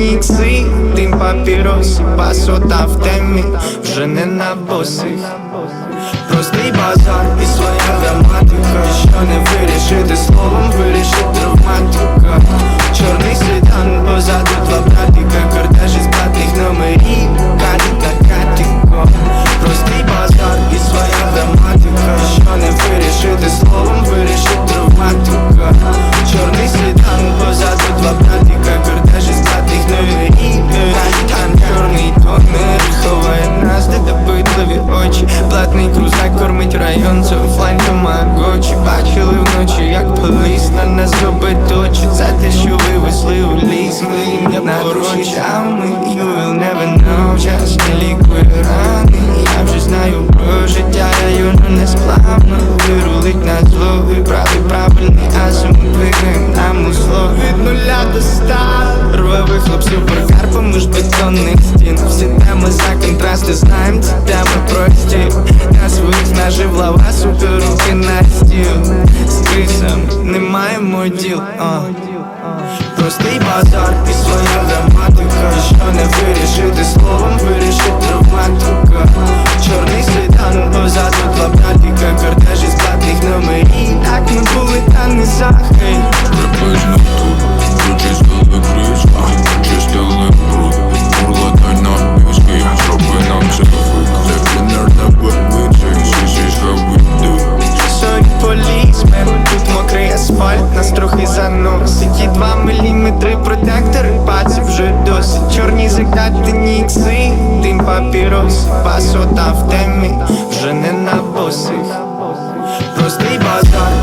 Ні ци, тим папірос, пасота в темі, вже не на босих, простий базар і своя вема. Кормить район, це офлайн тамагочі Бачили вночі, як поліс на нас робить очі За те, що вивезли у ліс Ми не поручами You will never know, час не лікує рани Я вже знаю про життя району несплавно. Вирулить на зло, вибрали правильний азимут Двигаєм нам у від нуля до ста Рвавих хлопців прокарпом між бетонних стін. Всі теми за контрасти знаєм, ці теми прості На своїх нажив лава, сука, руки на стіл. З крисом не маємо діл, а. Простий базар і своя граматика міліметри протектори, паці вже досить. Чорні закати нікси, тим папірос Пасота в темі, вже не на босих. Простий базар